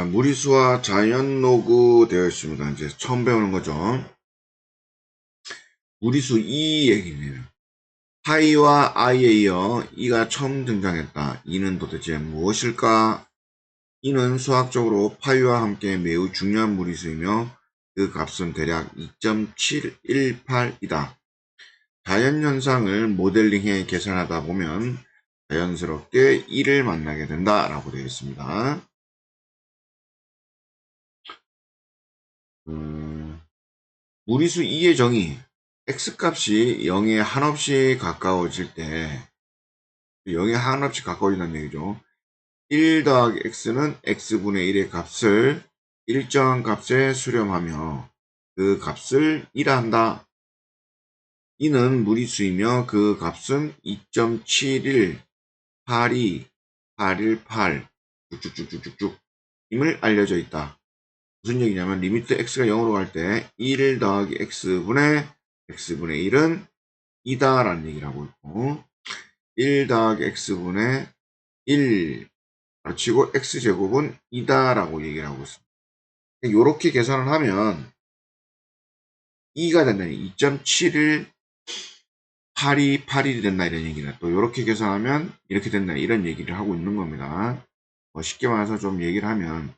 자, 무리수와 자연 로그 되어 있습니다. 이제 처음 배우는 거죠. 무리수 2 얘기네요. 파이와 i에 이어 이가 처음 등장했다. 이는 도대체 무엇일까? 이는 수학적으로 파이와 함께 매우 중요한 무리수이며 그 값은 대략 2.718이다. 자연현상을 모델링해 계산하다 보면 자연스럽게 1을 만나게 된다. 라고 되어 있습니다. 음, 무리수 2의 정의 x값이 0에 한없이 가까워질 때 0에 한없이 가까워진다는 얘기죠. 1 더하기 x는 x분의 1의 값을 일정한 값에 수렴하며 그 값을 1한다. 이는 무리수이며 그 값은 2.71, 82, 818, 쭉쭉쭉쭉쭉 임을 알려져 있다. 무슨 얘기냐면 리미트 x가 0으로 갈 때 1 더하기 x분의 x분의 1은 2다 라는 얘기를 하고 있고 1 더하기 x분의 1 치고 x제곱은 2다 라고 얘기를 하고 있습니다. 이렇게 계산을 하면 2가 된다. 2.7을 8이 8이 된다 이런 얘기는 또 이렇게 계산하면 이렇게 된다 이런 얘기를 하고 있는 겁니다. 뭐 쉽게 말해서 좀 얘기를 하면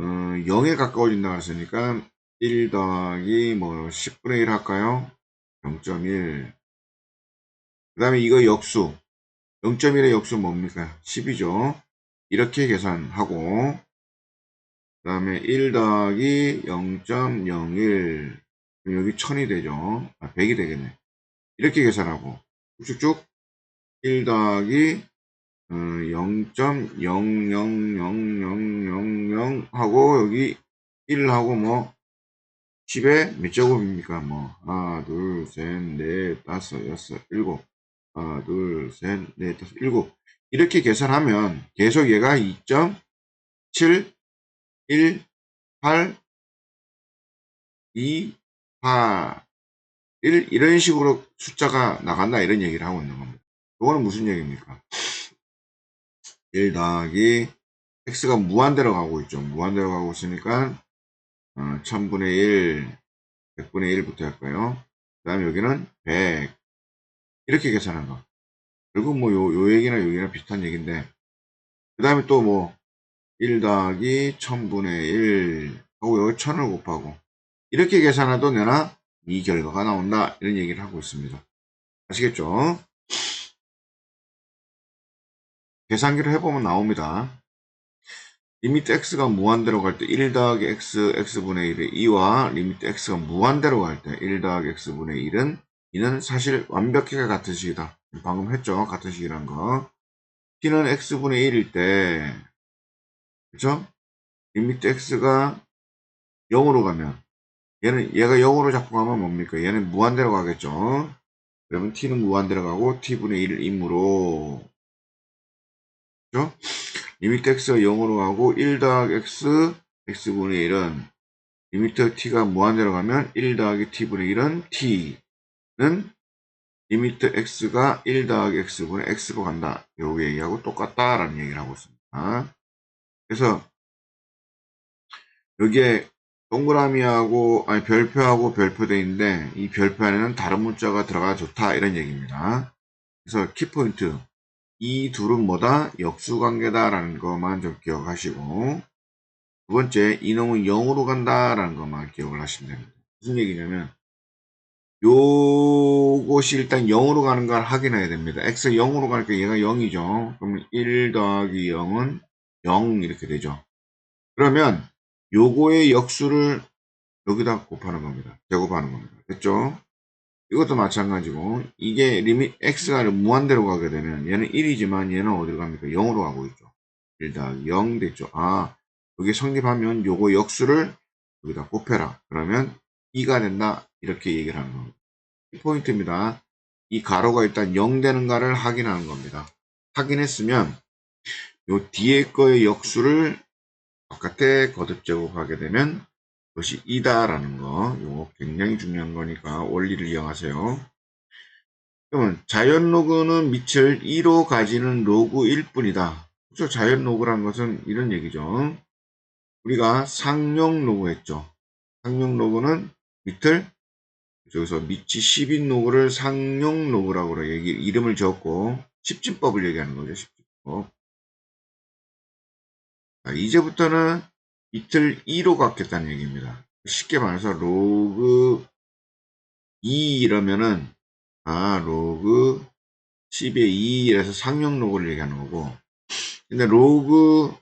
어, 0에 가까워진다고 했으니까 1 더하기 뭐 10분의 1 할까요? 0.1. 그 다음에 이거 역수. 0.1의 역수 뭡니까? 10이죠. 이렇게 계산하고 그 다음에 1 더하기 0.01 여기 1000이 되죠. 아, 100이 되겠네. 이렇게 계산하고 쭉쭉 1 더하기 어, 0.000000 하고 여기 1 하고 뭐 10에 몇 제곱입니까? 뭐 하나 둘셋넷 다섯 여섯 일곱 하나 둘셋넷 다섯 일곱 이렇게 계산하면 계속 얘가 2.7 1 8 2 8 1 이런 식으로 숫자가 나간다 이런 얘기를 하고 있는 겁니다. 이거는 무슨 얘기입니까? 1 더하기 x가 무한대로 가고 있죠. 무한대로 가고 있으니까 어, 1000분의 1, 100분의 1부터 할까요? 그 다음에 여기는 100 이렇게 계산한 거. 결국 뭐 요, 요 얘기나 요 얘기나 비슷한 얘기인데 그 다음에 또 뭐 1 더하기 1000분의 1 하고 여기 1000을 곱하고 이렇게 계산해도 내나 이 결과가 나온다 이런 얘기를 하고 있습니다. 아시겠죠? 계산기를 해보면 나옵니다. 리미트 x가 무한대로 갈 때 1 더하기 x, x분의 1의 2와 리미트 x가 무한대로 갈 때 1 더하기 x분의 1은 이는 사실 완벽하게 같은 식이다. 방금 했죠? 같은 식이란 거. t는 x분의 1일 때 그쵸? 리미트 x가 0으로 가면 얘는 얘가 0으로 자꾸 가면 뭡니까? 얘는 무한대로 가겠죠? 그러면 t는 무한대로 가고 t분의 1 임으로 그죠? 리미트 x가 0으로 가고 1 더하기 x x분의 1은 리미트 t가 무한대로 가면 1 더하기 t분의 1은 t는 리미트 x가 1 더하기 x분의 x로 간다. 요 얘기하고 똑같다라는 얘기를 하고 있습니다. 그래서 여기에 동그라미하고 아니 별표하고 별표돼 있는데 이 별표 안에는 다른 문자가 들어가 좋다 이런 얘기입니다. 그래서 키포인트 이 둘은 뭐다? 역수관계다라는 것만 좀 기억하시고 두 번째 이놈은 0으로 간다라는 것만 기억을 하시면 됩니다. 무슨 얘기냐면 요것이 일단 0으로 가는 걸 확인해야 됩니다. x 0으로 가니까 얘가 0이죠. 그러면 1 더하기 0은 0 이렇게 되죠. 그러면 요거의 역수를 여기다 곱하는 겁니다. 제곱하는 겁니다. 됐죠? 이것도 마찬가지고 이게 리밋 x가 무한대로 가게 되면 얘는 1이지만 얘는 어디로 갑니까? 0으로 가고 있죠. 1 더하기 0 됐죠. 아 여기 성립하면 요거 역수를 여기다 곱해라. 그러면 2가 된다. 이렇게 얘기를 하는 겁니다. 이 포인트입니다. 이 가로가 일단 0 되는가를 확인하는 겁니다. 확인했으면 요 뒤에 거의 역수를 바깥에 거듭 제곱하게 되면 그 것이 2다라는 거, 이거 굉장히 중요한 거니까 원리를 이용하세요. 그러면 자연 로그는 밑을 2로 가지는 로그일 뿐이다. 그죠? 자연 로그라는 것은 이런 얘기죠. 우리가 상용 로그 했죠. 상용 로그는 밑을 여기서 밑이 10인 로그를 상용 로그라고 얘기 이름을 지었고 10진법을 얘기하는 거죠. 10진법. 자, 이제부터는 이틀 2로 갖겠다는 얘기입니다. 쉽게 말해서 로그 2 이러면은 아 로그 10의 2에서 상용 로그를 얘기하는 거고 근데 로그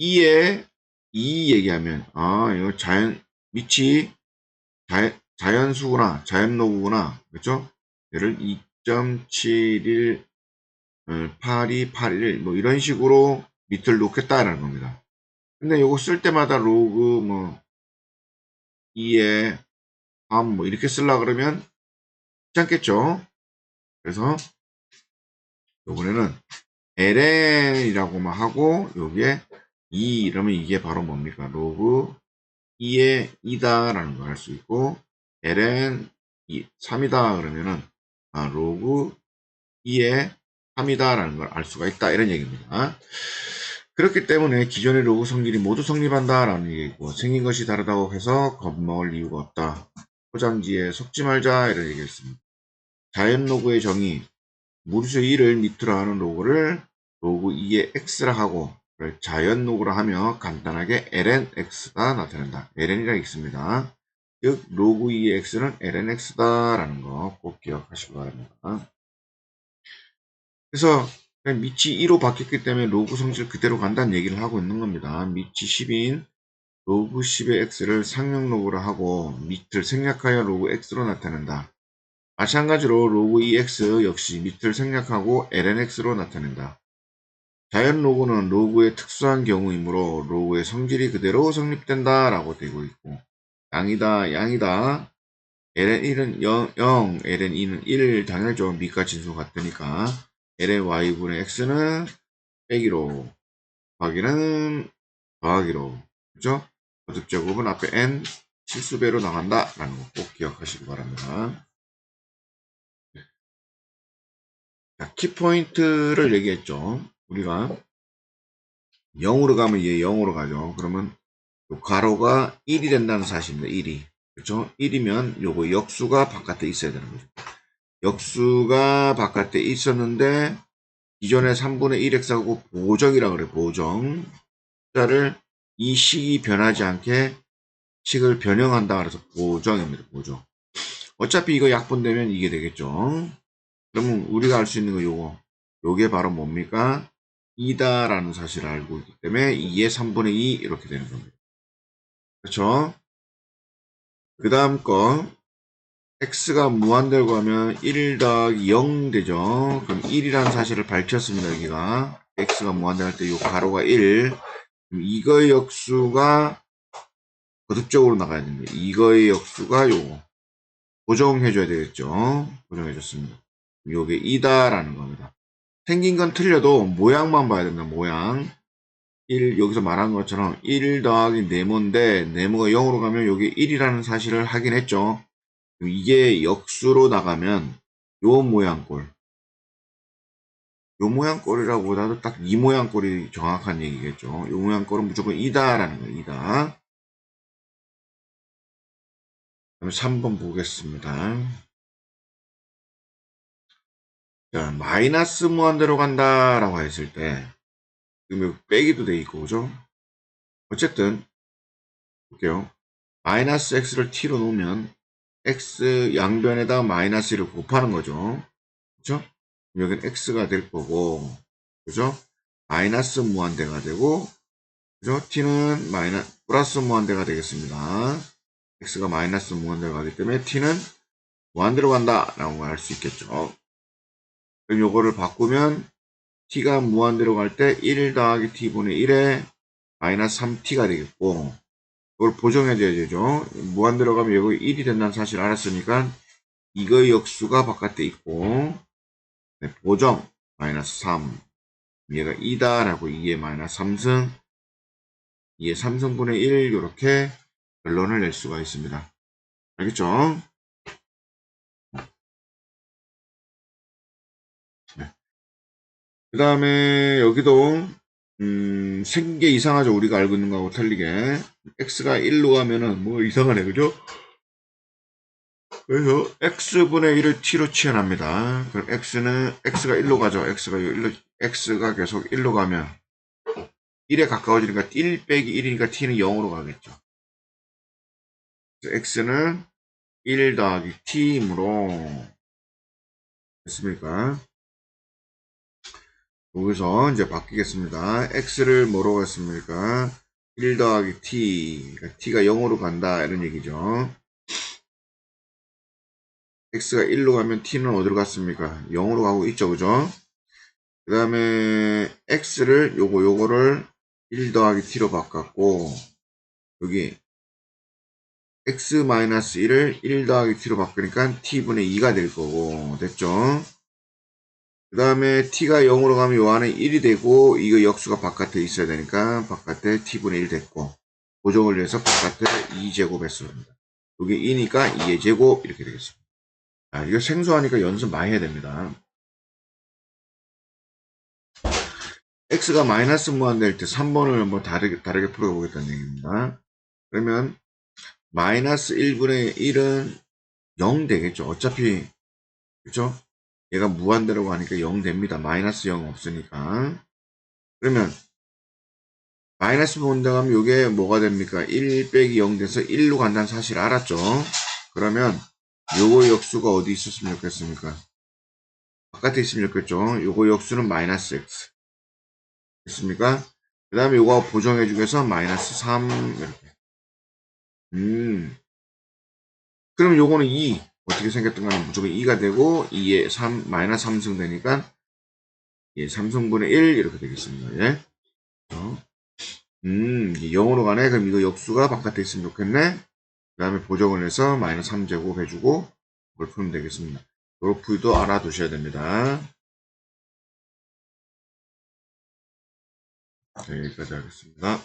2에 2 얘기하면 아 이거 자연 밑이 자, 자연수구나 자연 로그구나 그렇죠? 얘를 2.71 8281뭐 이런 식으로 밑을 놓겠다라는 겁니다. 근데 요거 쓸 때마다 로그 뭐 2에 3뭐 이렇게 쓸라 그러면 괜찮겠죠? 그래서 요번에는 ln이라고만 하고 여기에 2 이러면 이게 바로 뭡니까? 로그 2의 2다라는 걸 알 수 있고 ln 2, 3이다 그러면은 아, 로그 2의 3이다라는 걸 알 수가 있다 이런 얘기입니다. 그렇기 때문에 기존의 로그 성질이 모두 성립한다라는 얘기고 생긴 것이 다르다고 해서 겁먹을 이유가 없다. 포장지에 속지 말자 이런 얘기했습니다. 자연 로그의 정의 무리수 2를 밑으로 하는 로그를 로그 2의 x라 하고 자연 로그라 하며 간단하게 lnx가 나타난다. ln이라 있습니다. 즉 로그 2의 x는 lnx다라는 거 꼭 기억하시기 바랍니다. 그래서 밑이 2로 바뀌었기 때문에 로그 성질 그대로 간다는 얘기를 하고 있는 겁니다. 밑이 10인 로그 10의 x를 상용 로그로 하고 밑을 생략하여 로그 x로 나타낸다. 마찬가지로 로그 2x 역시 밑을 생략하고 lnx로 나타낸다. 자연 로그는 로그의 특수한 경우이므로 로그의 성질이 그대로 성립된다 라고 되고 있고 양이다 양이다 ln1은 0, 0 ln2는 1 당연하죠 밑과 진수 같으니까 lny분의 x는 빼기로 더하기는 더하기로 그죠? 거듭제곱은 앞에 n 실수배로 나간다 라는 거 꼭 기억하시기 바랍니다. 자, 키포인트를 얘기했죠. 우리가 0으로 가면 얘 0으로 가죠. 그러면 요 가로가 1이 된다는 사실입니다. 1이. 그렇죠? 1이면 요거 역수가 바깥에 있어야 되는 거죠. 역수가 바깥에 있었는데 기존의 3분의 1x하고 보정이라고 그래요. 보정. 숫자를 이 식이 변하지 않게 식을 변형한다 그래서 보정입니다. 보정. 어차피 이거 약분되면 이게 되겠죠. 그러면 우리가 알 수 있는 거 요거. 요게 바로 뭡니까? 2다 라는 사실을 알고 있기 때문에 2의 3분의 2 이렇게 되는 겁니다. 그렇죠? 그 다음 거 x가 무한대로 가면 1 더하기 0 되죠. 그럼 1이라는 사실을 밝혔습니다. 여기가 x가 무한대로 할때 이 가로가 1 그럼 이거의 역수가 거듭적으로 나가야 됩니다. 이거의 역수가 요거 고정해줘야 되겠죠. 고정해줬습니다. 요게 2다라는 겁니다. 생긴 건 틀려도 모양만 봐야 된다. 모양 1 여기서 말한 것처럼 1 더하기 네모인데 네모가 0으로 가면 여기 1이라는 사실을 확인했죠. 이게 역수로 나가면 요 모양 꼴 요 모양 꼴이라고 보다도 딱 이 모양 꼴이 정확한 얘기겠죠. 요 모양 꼴은 무조건 이다라는 거예요. 이다. 그럼 3번 보겠습니다. 자, 마이너스 무한대로 간다라고 했을 때 지금 빼기도 돼 있고 그죠? 어쨌든 볼게요. 마이너스 x를 t로 놓으면 x 양변에다 마이너스 1을 곱하는 거죠. 그죠? 여기는 x가 될 거고, 그죠? 마이너스 무한대가 되고, 그죠? t는 마이너, 플러스 무한대가 되겠습니다. x가 마이너스 무한대가 가기 때문에 t는 무한대로 간다. 라고 할 수 있겠죠. 그럼 요거를 바꾸면 t가 무한대로 갈 때 1 더하기 t분의 1에 마이너스 3t가 되겠고, 이걸 보정해야 되죠. 무한 들어가면 여기 1이 된다는 사실을 알았으니까 이거의 역수가 바깥에 있고 네, 보정 마이너스 3 얘가 2다 라고 2의 마이너스 3승 2의 3승분의 1 이렇게 결론을 낼 수가 있습니다. 알겠죠? 네. 그 다음에 여기도 음, 생긴 게 이상하죠. 우리가 알고 있는 거하고 틀리게. x가 1로 가면은 뭐 이상하네. 그죠? 그래서 x분의 1을 t로 치환합니다. 그럼 x는 x가 1로 가죠. x가 1로 x가 계속 1로 가면 1에 가까워지니까 1 빼기 1이니까 t는 0으로 가겠죠. 그래서 x는 1 더하기 t이므로 됐습니까? 여기서 이제 바뀌겠습니다. x를 뭐로 했습니까? 1 더하기 t, 그러니까 t가 0으로 간다 이런 얘기죠. x가 1로 가면 t는 어디로 갔습니까? 0으로 가고 있죠, 그죠? 그 다음에 x를 요거 요거를 1 더하기 t로 바꿨고 여기 x-1을 1 더하기 t로 바꾸니까 t분의 2가 될 거고 됐죠? 그 다음에 t가 0으로 가면 요 안에 1이 되고 이거 역수가 바깥에 있어야 되니까 바깥에 t분의 1 됐고 고정을 위해서 바깥에 2제곱 했습니다. 여기 2니까 2의 제곱 이렇게 되겠습니다. 아, 이거 생소하니까 연습 많이 해야 됩니다. x가 마이너스 무한될 때 3번을 한번 다르게, 다르게 풀어보겠다는 얘기입니다. 그러면 마이너스 1분의 1은 0 되겠죠. 어차피 그죠? 얘가 무한대라고 하니까 0 됩니다. 마이너스 0 없으니까. 그러면 마이너스 본다 하면 이게 뭐가 됩니까? 1 빼기 0 돼서 1로 간다는 사실 알았죠? 그러면 요거 역수가 어디 있었으면 좋겠습니까? 바깥에 있으면 좋겠죠? 요거 역수는 마이너스 x. 됐습니까? 그 다음에 요거 보정해주기 위해서 마이너스 3 이렇게. 음. 그럼 요거는 2. 어떻게 생겼던 가는 무조건 2가 되고 2에 3, 마이너스 3승 되니까 예, 3승분의 1 이렇게 되겠습니다. 예. 어. 음, 0으로 가네. 그럼 이거 역수가 바깥에 있으면 좋겠네. 그 다음에 보정을 해서 마이너스 3제곱 해주고 그걸 풀면 되겠습니다. 요 풀도 알아두셔야 됩니다. 네, 여기까지 하겠습니다.